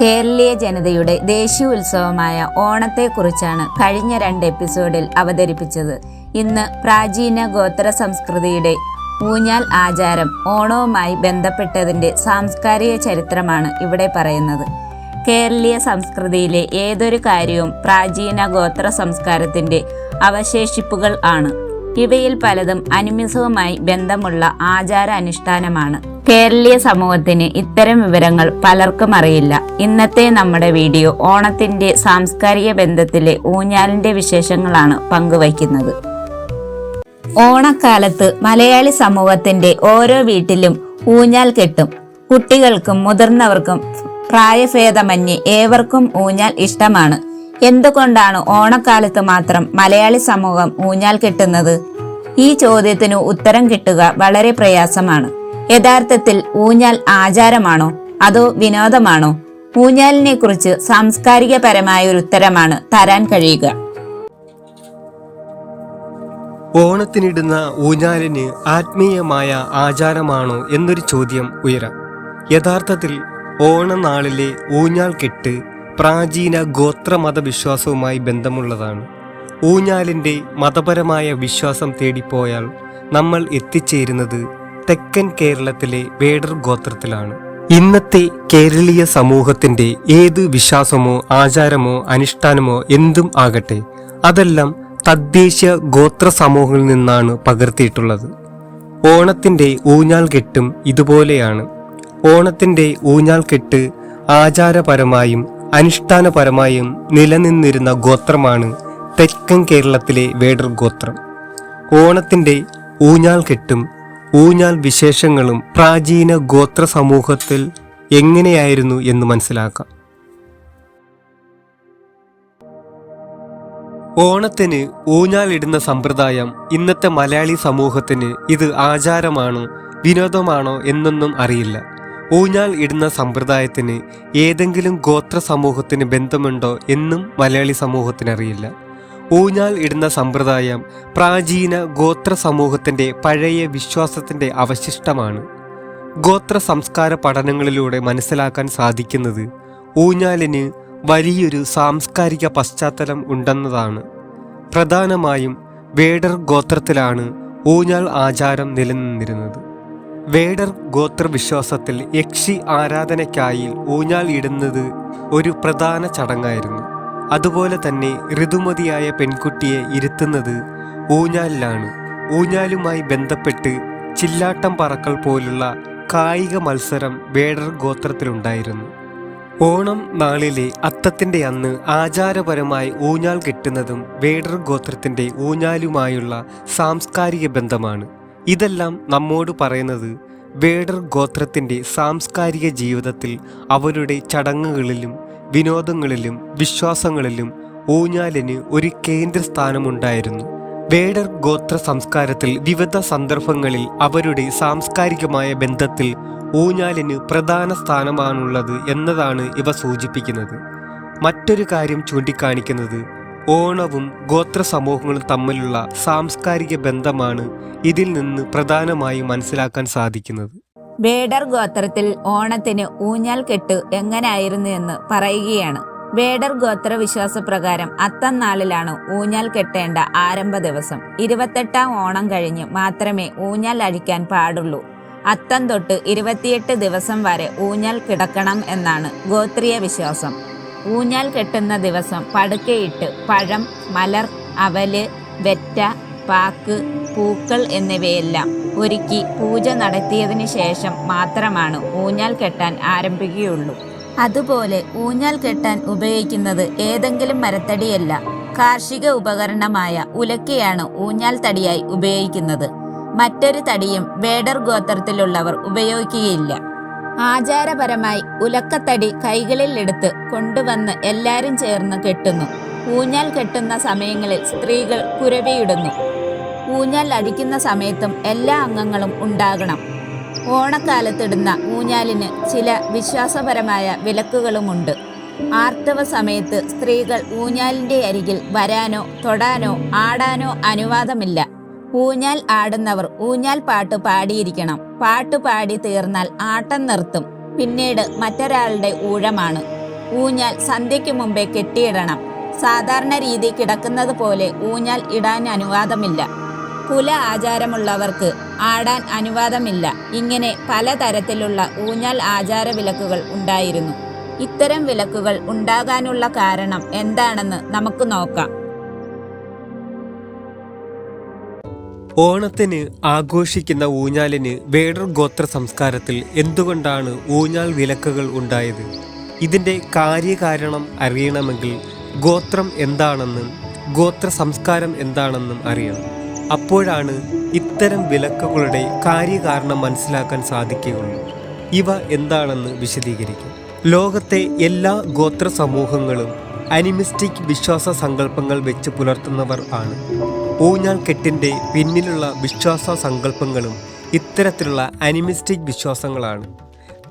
കേരളീയ ജനതയുടെ ദേശീയ ഉത്സവമായ ഓണത്തെക്കുറിച്ചാണ് കഴിഞ്ഞ രണ്ട് എപ്പിസോഡിൽ അവതരിപ്പിച്ചത്. ഇന്ന് പ്രാചീന ഗോത്ര സംസ്കൃതിയുടെ ഊഞ്ഞാൽ ആചാരം ഓണവുമായി ബന്ധപ്പെട്ടതിന്റെ സാംസ്കാരിക ചരിത്രമാണ് ഇവിടെ പറയുന്നത്. കേരളീയ സംസ്കൃതിയിലെ ഏതൊരു കാര്യവും പ്രാചീന ഗോത്ര സംസ്കാരത്തിന്റെ അവശേഷിപ്പുകൾ ആണ്. ഇവയിൽ പലതും അനുമിസവുമായി ബന്ധമുള്ള ആചാര അനുഷ്ഠാനമാണ് കേരളീയ സമൂഹത്തിന് ഇത്തരം വിവരങ്ങൾ പലർക്കും അറിയില്ല. ഇന്നത്തെ നമ്മുടെ വീഡിയോ ഓണത്തിന്റെ സാംസ്കാരിക ബന്ധത്തിലെ ഊഞ്ഞാലിന്റെ വിശേഷങ്ങളാണ് പങ്കുവയ്ക്കുന്നത്. ഓണക്കാലത്ത് മലയാളി സമൂഹത്തിന്റെ ഓരോ വീട്ടിലും ഊഞ്ഞാൽ കെട്ടും. കുട്ടികൾക്കും മുതിർന്നവർക്കും പ്രായഭേദമന്യേ ഏവർക്കും ഊഞ്ഞാൽ ഇഷ്ടമാണ്. എന്തുകൊണ്ടാണ് ഓണക്കാലത്ത് മാത്രം മലയാളി സമൂഹം ഊഞ്ഞാൽ കെട്ടുന്നത്? ഈ ചോദ്യത്തിന് ഉത്തരം കിട്ടുക വളരെ പ്രയാസമാണ്. യഥാർത്ഥത്തിൽ ഊഞ്ഞാൽ ആചാരമാണോ? അതോ വിനോദമാണോ? ഊഞ്ഞാലിനെ കുറിച്ച് സാംസ്കാരികപരമായ ഒരു ഉത്തരമാണ് തരാൻ കഴിയുക. ഓണത്തിനിടുന്ന ഊഞ്ഞാലിന് ആത്മീയമായ ആചാരമാണോ എന്നൊരു ചോദ്യം ഉയരാം. യഥാർത്ഥത്തിൽ ഓണനാളിലെ ഊഞ്ഞാൽ കെട്ട് പ്രാചീന ഗോത്രമത വിശ്വാസവുമായി ബന്ധമുള്ളതാണ്. ഊഞ്ഞാലിന്റെ മതപരമായ വിശ്വാസം തേടിപ്പോയാൽ നമ്മൾ എത്തിച്ചേരുന്നത് തെക്കൻ കേരളത്തിലെ വേടർ ഗോത്രത്തിലാണ്. ഇന്നത്തെ കേരളീയ സമൂഹത്തിന്റെ ഏത് വിശ്വാസമോ ആചാരമോ അനുഷ്ഠാനമോ എന്തും ആകട്ടെ അതെല്ലാം തദ്ദേശീയ ഗോത്ര സമൂഹങ്ങളിൽ നിന്നാണ് പകർത്തിയിട്ടുള്ളത്. ഓണത്തിന്റെ ഊഞ്ഞാൽ കെട്ടും ഇതുപോലെയാണ്. ഓണത്തിന്റെ ഊഞ്ഞാൽ കെട്ട് ആചാരപരമായും അനുഷ്ഠാനപരമായും നിലനിന്നിരുന്ന ഗോത്രമാണ് തെക്കൻ കേരളത്തിലെ വേടർ ഗോത്രം. ഓണത്തിന്റെ ഊഞ്ഞാൽ കെട്ടും ഊഞ്ഞാൽ വിശേഷങ്ങളും പ്രാചീന ഗോത്ര സമൂഹത്തിൽ എങ്ങനെയായിരുന്നു എന്ന് മനസ്സിലാക്കാം. ഓണത്തിന് ഊഞ്ഞാലിടുന്ന സമ്പ്രദായം ഇന്നത്തെ മലയാളി സമൂഹത്തിന് ഇത് ആചാരമാണോ വിനോദമാണോ എന്നൊന്നും അറിയില്ല. ഊഞ്ഞാൽ ഇടുന്ന സമ്പ്രദായത്തിന് ഏതെങ്കിലും ഗോത്ര സമൂഹത്തിന് ബന്ധമുണ്ടോ എന്നും മലയാളി സമൂഹത്തിന് അറിയില്ല. ഊഞ്ഞാൽ ഇടുന്ന സമ്പ്രദായം പ്രാചീന ഗോത്ര സമൂഹത്തിന്റെ പഴയ വിശ്വാസത്തിന്റെ അവശിഷ്ടമാണ്. ഗോത്ര സംസ്കാര പഠനങ്ങളിലൂടെ മനസ്സിലാക്കാൻ സാധിക്കുന്നത് ഊഞ്ഞാലിന് വലിയൊരു സാംസ്കാരിക പശ്ചാത്തലം ഉണ്ടെന്നതാണ്. പ്രധാനമായും വേഡർ ഗോത്രത്തിലാണ് ഊഞ്ഞാൽ ആചാരം നിലനിന്നിരുന്നത്. വേഡർ ഗോത്ര വിശ്വാസത്തിൽ യക്ഷി ആരാധനയ്ക്കായി ഊഞ്ഞാൽ ഇടുന്നത് ഒരു പ്രധാന ചടങ്ങായിരുന്നു. അതുപോലെ തന്നെ ഋതുമതിയായ പെൺകുട്ടിയെ ഇരുത്തുന്നത് ഊഞ്ഞാലിലാണ്. ഊഞ്ഞാലുമായി ബന്ധപ്പെട്ട് ചില്ലാട്ടം പറക്കൽ പോലുള്ള കായിക മത്സരം വേടർ ഗോത്രത്തിലുണ്ടായിരുന്നു. ഓണം നാളിലെ അത്തത്തിന്റെ അന്ന് ആചാരപരമായി ഊഞ്ഞാൽ കെട്ടുന്നതും വേടർ ഗോത്രത്തിന്റെ ഊഞ്ഞാലുമായുള്ള സാംസ്കാരിക ബന്ധമാണ്. ഇതെല്ലാം നമ്മോട് പറയുന്നത് വേടർ ഗോത്രത്തിന്റെ സാംസ്കാരിക ജീവിതത്തിൽ അവരുടെ ചടങ്ങുകളിലും വിനോദങ്ങളിലും വിശ്വാസങ്ങളിലും ഊഞ്ഞാലിന് ഒരു കേന്ദ്രസ്ഥാനമുണ്ടായിരുന്നു. വേഡർ ഗോത്ര സംസ്കാരത്തിൽ വിവിധ സന്ദർഭങ്ങളിൽ അവരുടെ സാംസ്കാരികമായ ബന്ധത്തിൽ ഊഞ്ഞാലിന് പ്രധാന സ്ഥാനമാണുള്ളത് എന്നതാണ് ഇവ സൂചിപ്പിക്കുന്നത്. മറ്റൊരു കാര്യം ചൂണ്ടിക്കാണിക്കുന്നത് ഓണവും ഗോത്ര സമൂഹങ്ങളും തമ്മിലുള്ള സാംസ്കാരിക ബന്ധമാണ് ഇതിൽ നിന്ന് പ്രധാനമായും മനസ്സിലാക്കാൻ സാധിക്കുന്നത്. വേടർ ഗോത്രത്തിൽ ഓണത്തിന് ഊഞ്ഞാൽ കെട്ട് എങ്ങനായിരുന്നു എന്ന് പറയുകയാണ്. വേഡർ ഗോത്ര വിശ്വാസപ്രകാരം അത്തം നാളിലാണ് ഊഞ്ഞാൽ കെട്ടേണ്ട ആരംഭ ദിവസം. ഇരുപത്തെട്ടാം ഓണം കഴിഞ്ഞ് മാത്രമേ ഊഞ്ഞാൽ അഴിക്കാൻ പാടുള്ളൂ. അത്തം തൊട്ട് ഇരുപത്തിയെട്ട് ദിവസം വരെ ഊഞ്ഞാൽ കിടക്കണം എന്നാണ് ഗോത്രീയ വിശ്വാസം. ഊഞ്ഞാൽ കെട്ടുന്ന ദിവസം പടുക്കയിട്ട് പഴം മലർ അവൽ വെറ്റ പാക്ക് പൂക്കൾ എന്നിവയെല്ലാം ഒരുക്കി പൂജ നടത്തിയതിന് ശേഷം മാത്രമാണ് ഊഞ്ഞാൽ കെട്ടാൻ ആരംഭിക്കുകയുള്ളൂ. അതുപോലെ ഊഞ്ഞാൽ കെട്ടാൻ ഉപയോഗിക്കുന്നത് ഏതെങ്കിലും മരത്തടിയല്ല കാർഷിക ഉപകരണമായ ഉലക്കയാണ് ഊഞ്ഞാൽ തടിയായി ഉപയോഗിക്കുന്നത്. മറ്റൊരു തടിയും വേടർ ഗോത്രത്തിലുള്ളവർ ഉപയോഗിക്കുകയില്ല. ആചാരപരമായി ഉലക്കത്തടി കൈകളിൽ എടുത്ത് കൊണ്ടുവന്ന് എല്ലാവരും ചേർന്ന് കെട്ടുന്നു. ഊഞ്ഞാൽ കെട്ടുന്ന സമയങ്ങളിൽ സ്ത്രീകൾ കുരവിയിടുന്നു. ഊഞ്ഞാൽ അടിക്കുന്ന സമയത്തും എല്ലാ അംഗങ്ങളും ഉണ്ടാകണം. ഓണക്കാലത്തിടുന്ന ഊഞ്ഞാലിന് ചില വിശ്വാസപരമായ വിലക്കുകളുമുണ്ട്. ആർത്തവ സമയത്ത് സ്ത്രീകൾ ഊഞ്ഞാലിന്റെ അരികിൽ വരാനോ തൊടാനോ ആടാനോ അനുവാദമില്ല. ഊഞ്ഞാൽ ആടുന്നവർ ഊഞ്ഞാൽ പാട്ട് പാടിയിരിക്കണം. പാട്ട് പാടി തീർന്നാൽ ആട്ടം നിർത്തും. പിന്നീട് മറ്റൊരാളുടെ ഊഴമാണ്. ഊഞ്ഞാൽ സന്ധ്യയ്ക്ക് മുമ്പേ കെട്ടിയിടണം. സാധാരണ രീതി കിടക്കുന്നത് പോലെ ഊഞ്ഞാൽ ഇടാൻ അനുവാദമില്ല. കുല ആചാരമുള്ളവർക്ക് ആടാൻ അനുവാദമില്ല. ഇങ്ങനെ പലതരത്തിലുള്ള ഊഞ്ഞാൽ ആചാര വിലക്കുകൾ ഉണ്ടായിരുന്നു. ഇത്തരം വിലക്കുകൾ ഉണ്ടാകാനുള്ള കാരണം എന്താണെന്ന് നമുക്ക് നോക്കാം. ഓണത്തിന് ആഘോഷിക്കുന്ന ഊഞ്ഞാലിന് വേടർ ഗോത്ര സംസ്കാരത്തിൽ എന്തുകൊണ്ടാണ് ഊഞ്ഞാൽ വിലക്കുകൾ ഉണ്ടായത്? ഇതിന്റെ കാര്യകാരണം അറിയണമെങ്കിൽ ഗോത്രം എന്താണെന്നും ഗോത്ര സംസ്കാരം എന്താണെന്നും അറിയണം. അപ്പോഴാണ് ഇത്തരം വിലക്കുകളുടെ കാര്യകാരണം മനസ്സിലാക്കാൻ സാധിക്കുകയുള്ളൂ. ഇവ എന്താണെന്ന് വിശദീകരിക്കും. ലോകത്തെ എല്ലാ ഗോത്ര സമൂഹങ്ങളും അനിമിസ്റ്റിക് വിശ്വാസ സങ്കല്പങ്ങൾ വെച്ച് പുലർത്തുന്നവർ ആണ്. ഊഞ്ഞാൽ കെട്ടിന്റെ പിന്നിലുള്ള വിശ്വാസ സങ്കല്പങ്ങളും ഇത്തരത്തിലുള്ള അനിമിസ്റ്റിക് വിശ്വാസങ്ങളാണ്.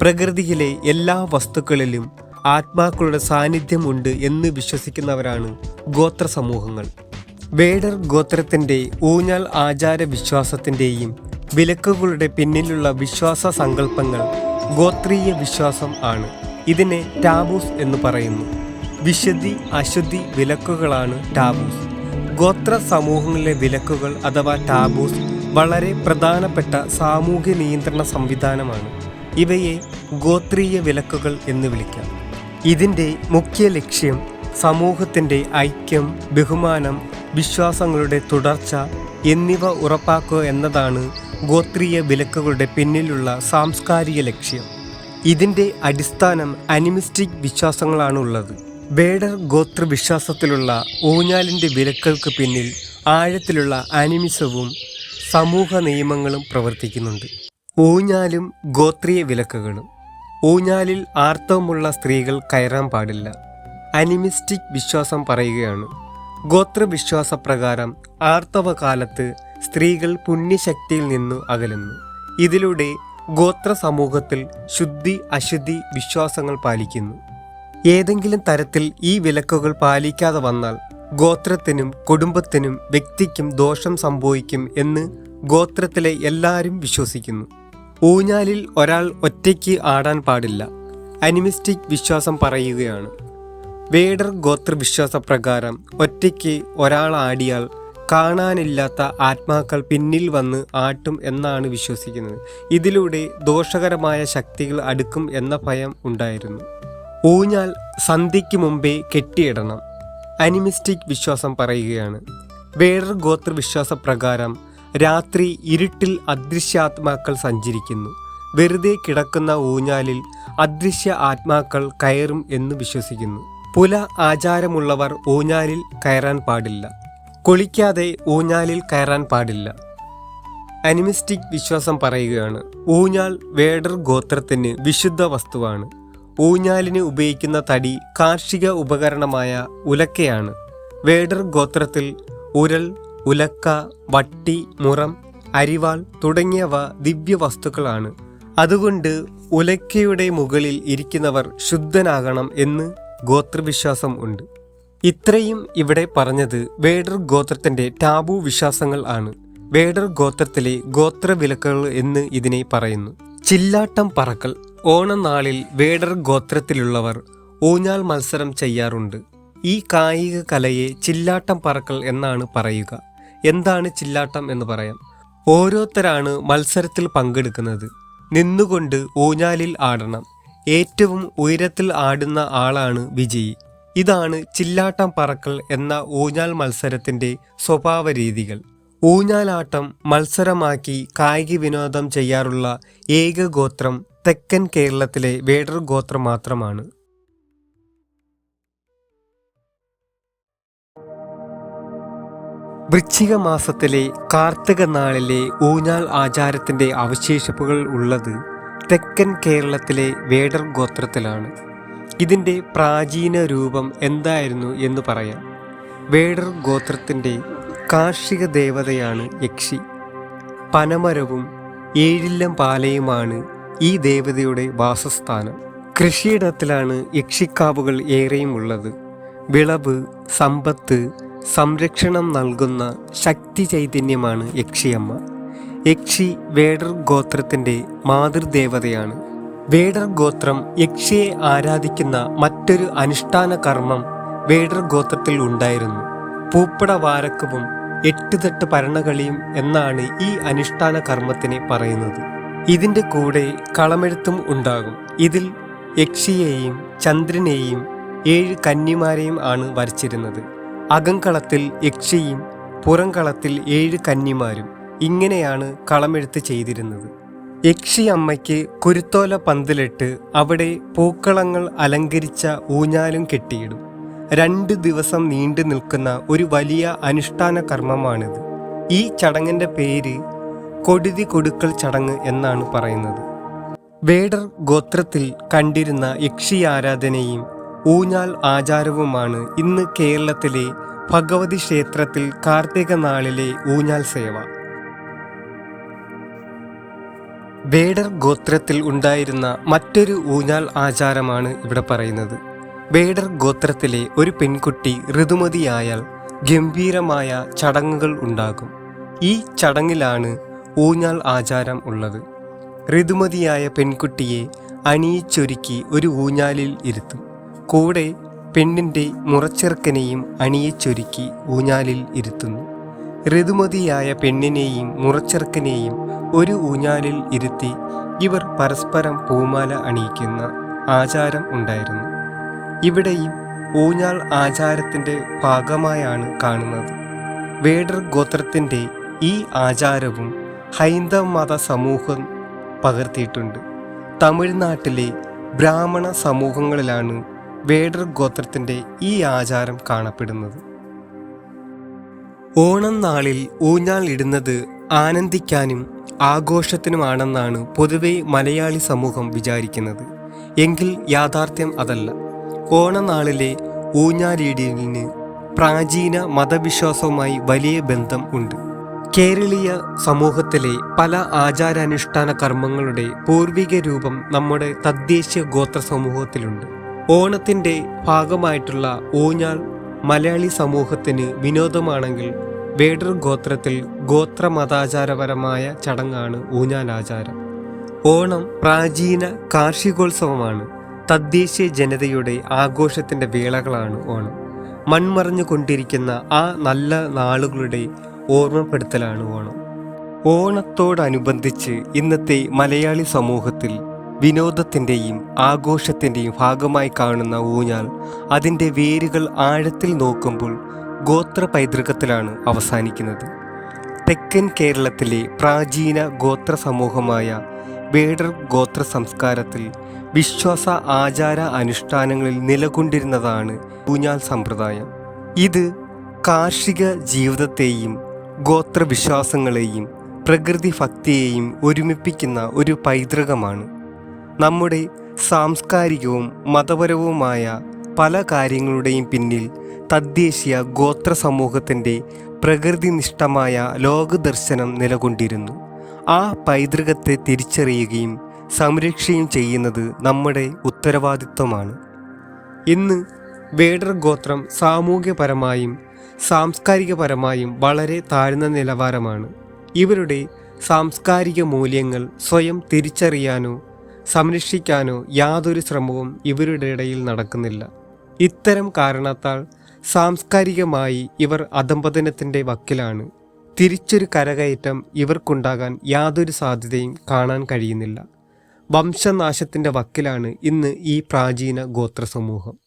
പ്രകൃതിയിലെ എല്ലാ വസ്തുക്കളിലും ആത്മാക്കളുടെ സാന്നിധ്യമുണ്ട് എന്ന് വിശ്വസിക്കുന്നവരാണ് ഗോത്ര സമൂഹങ്ങൾ വേടർ ഗോത്രത്തിന്റെ ഊഞ്ഞാൽ ആചാര വിശ്വാസത്തിന്റെയും വിലക്കുകളുടെ പിന്നിലുള്ള വിശ്വാസ സങ്കല്പങ്ങൾ ഗോത്രീയ വിശ്വാസം ആണ്. ഇതിനെ ടാബൂസ് എന്ന് പറയുന്നു. വിശുദ്ധി അശുദ്ധി വിലക്കുകളാണ് ടാബൂസ്. ഗോത്ര സമൂഹങ്ങളിലെ വിലക്കുകൾ അഥവാ ടാബൂസ് വളരെ പ്രധാനപ്പെട്ട സാമൂഹ്യ നിയന്ത്രണ സംവിധാനമാണ്. ഇവയെ ഗോത്രീയ വിലക്കുകൾ എന്ന് വിളിക്കാം. ഇതിന്റെ മുഖ്യ ലക്ഷ്യം സമൂഹത്തിന്റെ ഐക്യം ബഹുമാനം വിശ്വാസങ്ങളുടെ തുടർച്ച എന്നിവ ഉറപ്പാക്കുക എന്നതാണ് ഗോത്രീയ വിലക്കുകളുടെ പിന്നിലുള്ള സാംസ്കാരിക ലക്ഷ്യം. ഇതിന്റെ അടിസ്ഥാനം അനിമിസ്റ്റിക് വിശ്വാസങ്ങളാണുള്ളത്. വേഡർ ഗോത്ര വിശ്വാസത്തിലുള്ള ഊഞ്ഞാലിന്റെ വിലക്കുകൾക്ക് പിന്നിൽ ആഴത്തിലുള്ള അനിമിസവും സമൂഹ നിയമങ്ങളും പ്രവർത്തിക്കുന്നുണ്ട്. ഊഞ്ഞാലും ഗോത്രീയ വിലക്കുകളും. ഊഞ്ഞാലിൽ ആർത്തവമുള്ള സ്ത്രീകൾ കയറാൻ പാടില്ല. അനിമിസ്റ്റിക് വിശ്വാസം പറയുകയാണ്. ഗോത്രവിശ്വാസപ്രകാരം ആർത്തവകാലത്ത് സ്ത്രീകൾ പുണ്യശക്തിയിൽ നിന്നു അകലുന്നു. ഇതിലൂടെ ഗോത്ര സമൂഹത്തിൽ ശുദ്ധി അശുദ്ധി വിശ്വാസങ്ങൾ പാലിക്കുന്നു. ഏതെങ്കിലും തരത്തിൽ ഈ വിലക്കുകൾ പാലിക്കാതെ വന്നാൽ ഗോത്രത്തിനും കുടുംബത്തിനും വ്യക്തിക്കും ദോഷം സംഭവിക്കും എന്ന് ഗോത്രത്തിലെ എല്ലാവരും വിശ്വസിക്കുന്നു. ഊഞ്ഞാലിൽ ഒരാൾ ഒറ്റയ്ക്ക് ആടാൻ പാടില്ല. അനിമിസ്റ്റിക് വിശ്വാസം പറയുകയാണ്. വേടർ ഗോത്രവിശ്വാസ പ്രകാരം ഒറ്റയ്ക്ക് ഒരാൾ ആടിയാൽ കാണാനില്ലാത്ത ആത്മാക്കൾ പിന്നിൽ വന്ന് ആട്ടും എന്നാണ് വിശ്വസിക്കുന്നത്. ഇതിലൂടെ ദോഷകരമായ ശക്തികൾ അടുക്കും എന്ന ഭയം ഉണ്ടായിരുന്നു. ഊഞ്ഞാൽ സന്ധ്യയ്ക്ക് മുമ്പേ കെട്ടിയിടണം അനിമിസ്റ്റിക് വിശ്വാസം പറയുകയാണ്. വേടർ ഗോത്രവിശ്വാസ പ്രകാരം രാത്രി ഇരുട്ടിൽ അദൃശ്യാത്മാക്കൾ സഞ്ചരിക്കുന്നു. വെറുതെ കിടക്കുന്ന ഊഞ്ഞാലിൽ അദൃശ്യ ആത്മാക്കൾ കയറും എന്ന് വിശ്വസിക്കുന്നു. പുല ആചാരമുള്ളവർ ഊഞ്ഞാലിൽ കയറാൻ പാടില്ല. കുളിക്കാതെ ഊഞ്ഞാലിൽ കയറാൻ പാടില്ല. അനിമിസ്റ്റിക് വിശ്വാസം പറയുകയാണ്. ഊഞ്ഞാൽ വേഡർ ഗോത്രത്തിന് വിശുദ്ധ വസ്തുവാണ്. ഊഞ്ഞാലിന് ഉപയോഗിക്കുന്ന തടി കാർഷിക ഉപകരണമായ ഉലക്കയാണ്. വേഡർ ഗോത്രത്തിൽ ഉരൽ ഉലക്ക വട്ടി മുറം അരിവാൾ തുടങ്ങിയവ ദിവ്യ വസ്തുക്കളാണ് അതുകൊണ്ട് ഉലക്കയുടെ മുകളിൽ ഇരിക്കുന്നവർ ശുദ്ധനാകണം എന്ന് ഗോത്രവിശ്വാസം ഉണ്ട്. ഇത്രയും ഇവിടെ പറഞ്ഞത് വേഡർ ഗോത്രത്തിന്റെ ടാബു വിശ്വാസങ്ങൾ ആണ്. വേഡർ ഗോത്രത്തിലെ ഗോത്രവിലക്കുകൾ എന്ന് ഇതിനെ പറയുന്നു. ചില്ലാട്ടം പറക്കൽ. ഓണനാളിൽ വേഡർ ഗോത്രത്തിലുള്ളവർ ഊഞ്ഞാൽ മത്സരം ചെയ്യാറുണ്ട്. ഈ കായിക കലയെ ചില്ലാട്ടം പറക്കൽ എന്നാണ് പറയുക. എന്താണ് ചില്ലാട്ടം എന്ന് പറയാം. ഓരോരുത്തരാണ് മത്സരത്തിൽ പങ്കെടുക്കുന്നത്. നിന്നുകൊണ്ട് ഊഞ്ഞാലിൽ ആടണം. ഏറ്റവും ഉയരത്തിൽ ആടുന്ന ആളാണ് വിജയി. ഇതാണ് ചില്ലാട്ടം പറക്കൽ എന്ന ഊഞ്ഞാൽ മത്സരത്തിന്റെ സ്വഭാവ രീതികൾ ഊഞ്ഞാലാട്ടം മത്സരമാക്കി കായിക വിനോദം ചെയ്യാറുള്ള ഏക ഗോത്രം തെക്കൻ കേരളത്തിലെ വേടർ ഗോത്രം മാത്രമാണ്. വൃശ്ചിക മാസത്തിലെ കാർത്തിക നാളിലെ ഊഞ്ഞാൽ ആചാരത്തിന്റെ അവശേഷിപ്പുകൾ ഉള്ളത് തെക്കൻ കേരളത്തിലെ വേടർ ഗോത്രത്തിലാണ്. ഇതിന്റെ പ്രാചീന രൂപം എന്തായിരുന്നു എന്ന് പറയാം. വേടർ ഗോത്രത്തിന്റെ കാർഷിക ദേവതയാണ് യക്ഷി. പനമരവും ഏഴില്ലം പാലയുമാണ് ഈ ദേവതയുടെ വാസസ്ഥാനം. കൃഷിയിടത്തിലാണ് യക്ഷിക്കാവുകൾ ഏറെയും ഉള്ളത്. വിളവ് സമ്പത്ത് സംരക്ഷണം നൽകുന്ന ശക്തി ചൈതന്യമാണ് യക്ഷിയമ്മ. യക്ഷി വേടർ ഗോത്രത്തിന്റെ മാതൃദേവതയാണ്. വേടർ ഗോത്രം യക്ഷിയെ ആരാധിക്കുന്ന മറ്റൊരു അനുഷ്ഠാന കർമ്മം വേടർ ഗോത്രത്തിൽ ഉണ്ടായിരുന്നു. പൂപ്പട വാരക്കവും എട്ടുതട്ട് പരണകളിയും എന്നാണ് ഈ അനുഷ്ഠാന കർമ്മത്തിനെ പറയുന്നത്. ഇതിന്റെ കൂടെ കളമെഴുത്തും ഉണ്ടാകും. ഇതിൽ യക്ഷിയെയും ചന്ദ്രനെയും ഏഴ് കന്നിമാരെയും ആണ് വരച്ചിരുന്നത്. അകംകളത്തിൽ യക്ഷിയും പുറംകളത്തിൽ ഏഴ് കന്നിമാരും. ഇങ്ങനെയാണ് കളമെഴുത്ത് ചെയ്തിരുന്നത്. യക്ഷി അമ്മയ്ക്ക് കുരുത്തോല പന്തലിട്ട് അവിടെ പൂക്കളങ്ങൾ അലങ്കരിച്ച ഊഞ്ഞാലും കെട്ടിയിടും. രണ്ട് ദിവസം നീണ്ടു നിൽക്കുന്ന ഒരു വലിയ അനുഷ്ഠാന കർമ്മമാണിത്. ഈ ചടങ്ങിന്റെ പേര് കൊടുതി കൊടുക്കൽ ചടങ്ങ് എന്നാണ് പറയുന്നത്. വേടർ ഗോത്രത്തിൽ കണ്ടിരുന്ന യക്ഷി ആരാധനയും ഊഞ്ഞാൽ ആചാരവുമാണ് ഇന്ന് കേരളത്തിലെ ഭഗവതി ക്ഷേത്രത്തിൽ കാർത്തിക നാളിലെ ഊഞ്ഞാൽ സേവ. വേടർ ഗോത്രത്തിൽ ഉണ്ടായിരുന്ന മറ്റൊരു ഊഞ്ഞാൽ ആചാരമാണ് ഇവിടെ പറയുന്നത്. വേടർ ഗോത്രത്തിലെ ഒരു പെൺകുട്ടി ഋതുമതിയായാൽ ഗംഭീരമായ ചടങ്ങുകൾ ഉണ്ടാകും. ഈ ചടങ്ങിലാണ് ഊഞ്ഞാൽ ആചാരം ഉള്ളത്. ഋതുമതിയായ പെൺകുട്ടിയെ അണിയിച്ചൊരുക്കി ഒരു ഊഞ്ഞാലിൽ ഇരുത്തും. കൂടെ പെണ്ണിന്റെ മുറച്ചെറുക്കനെയും അണിയിച്ചൊരുക്കി ഊഞ്ഞാലിൽ ഇരുത്തുന്നു. ഋതുമതിയായ പെണ്ണിനെയും മുറച്ചെറുക്കനെയും ഒരു ഊഞ്ഞാലിൽ ഇരുത്തി ഇവർ പരസ്പരം പൂമാല അണിയിക്കുന്ന ആചാരം ഉണ്ടായിരുന്നു. ഇവിടെയും ഊഞ്ഞാൽ ആചാരത്തിന്റെ ഭാഗമായാണ് കാണുന്നത്. വേഡർ ഗോത്രത്തിന്റെ ഈ ആചാരവും ഹൈന്ദവ മത സമൂഹം പകർത്തിയിട്ടുണ്ട്. തമിഴ്നാട്ടിലെ ബ്രാഹ്മണ സമൂഹങ്ങളിലാണ് വേഡർ ഗോത്രത്തിന്റെ ഈ ആചാരം കാണപ്പെടുന്നത്. ഓണം നാളിൽ ഊഞ്ഞാൽ ഇടുന്നത് ആനന്ദിക്കാനും ആഘോഷത്തിനുമാണെന്നാണ് പൊതുവെ മലയാളി സമൂഹം വിചാരിക്കുന്നത്. എങ്കിൽ യാഥാർത്ഥ്യം അതല്ല. ഓണനാളിലെ ഊഞ്ഞാലിടലിന് പ്രാചീന മതവിശ്വാസവുമായി വലിയ ബന്ധം ഉണ്ട്. കേരളീയ സമൂഹത്തിലെ പല ആചാരാനുഷ്ഠാന കർമ്മങ്ങളുടെ പൂർവിക രൂപം നമ്മുടെ തദ്ദേശീയ ഗോത്ര സമൂഹത്തിലുണ്ട്. ഓണത്തിന്റെ ഭാഗമായിട്ടുള്ള ഊഞ്ഞാൽ മലയാളി സമൂഹത്തിന് വിനോദമാണെങ്കിൽ വേടർ ഗോത്രത്തിൽ ഗോത്രമതാചാരപരമായ ചടങ്ങാണ് ഊഞ്ഞാലാചാരം ഓണം പ്രാചീന കാർഷികോത്സവമാണ്. തദ്ദേശീയ ജനതയുടെ ആഘോഷത്തിന്റെ വേളകളാണ് ഓണം. മൺമറഞ്ഞു കൊണ്ടിരിക്കുന്ന ആ നല്ല നാളുകളുടെ ഓർമ്മപ്പെടുത്തലാണ് ഓണം. ഓണത്തോടനുബന്ധിച്ച് ഇന്നത്തെ മലയാളി സമൂഹത്തിൽ വിനോദത്തിന്റെയും ആഘോഷത്തിന്റെയും ഭാഗമായി കാണുന്ന ഊഞ്ഞാൽ അതിന്റെ വേരുകൾ ആഴത്തിൽ നോക്കുമ്പോൾ ഗോത്ര പൈതൃകത്തിലാണ് അവസാനിക്കുന്നത്. തെക്കൻ കേരളത്തിലെ പ്രാചീന ഗോത്ര സമൂഹമായ വേടർ ഗോത്ര സംസ്കാരത്തിൽ വിശ്വാസ ആചാര അനുഷ്ഠാനങ്ങളിൽ നിലകൊണ്ടിരുന്നതാണ് പൂഞ്ഞാൽ സമ്പ്രദായം. ഇത് കാർഷിക ജീവിതത്തെയും ഗോത്രവിശ്വാസങ്ങളെയും പ്രകൃതി ഭക്തിയെയും ഒരുമിപ്പിക്കുന്ന ഒരു പൈതൃകമാണ്. നമ്മുടെ സാംസ്കാരികവും മതപരവുമായ പല കാര്യങ്ങളുടെയും പിന്നിൽ തദ്ദേശീയ ഗോത്ര സമൂഹത്തിന്റെ പ്രകൃതിനിഷ്ഠമായ ലോകദർശനം നിലകൊണ്ടിരുന്നു. ആ പൈതൃകത്തെ തിരിച്ചറിയുകയും സംരക്ഷിക്കുകയും ചെയ്യുന്നത് നമ്മുടെ ഉത്തരവാദിത്വമാണ്. ഇന്ന് വേടർ ഗോത്രം സാമൂഹ്യപരമായും സാംസ്കാരികപരമായും വളരെ താഴ്ന്ന നിലവാരമാണ്. ഇവരുടെ സാംസ്കാരിക മൂല്യങ്ങൾ സ്വയം തിരിച്ചറിയാനോ സംരക്ഷിക്കാനോ യാതൊരു ശ്രമവും ഇവരുടെ ഇടയിൽ നടക്കുന്നില്ല. ഇത്തരം കാരണത്താൽ സാംസ്കാരികമായി ഇവർ അധംപതനത്തിന്റെ വക്കിലാണ്. തിരിച്ചൊരു കരകയറ്റം ഇവർക്കുണ്ടാകാൻ യാതൊരു സാധ്യതയും കാണാൻ കഴിയുന്നില്ല. വംശനാശത്തിന്റെ വക്കിലാണ് ഇന്ന് ഈ പ്രാചീന ഗോത്ര സമൂഹം